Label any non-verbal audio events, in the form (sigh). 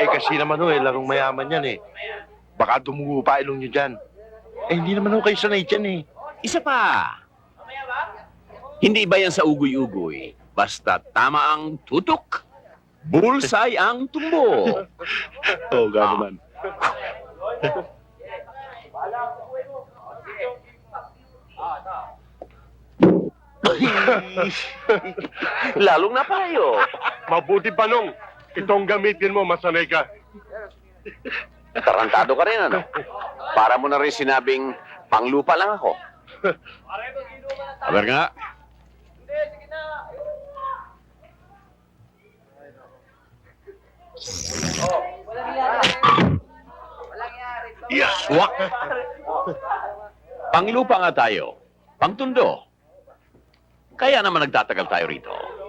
Eh kasi naman ho, eh, larong mayaman yan eh. Baka dumugo pa ilong nyo dyan. Eh hindi naman ho kayo sanay dyan eh. Isa pa. Hindi ba yan sa ugoy-ugoy? Basta tama ang tutok, bullseye ang tumbo. Oo, nga naman. (laughs) Lalong napayo. Mabuti pa nung itong gamitin mo, masanay ka. Tarantado ka rin, ano? Para mo na rin sinabing, panglupa lang ako. (laughs) Aber nga. Yes, wak. Panglupa nga tayo. Pangtundo. Kaya naman nagtatagal tayo rito.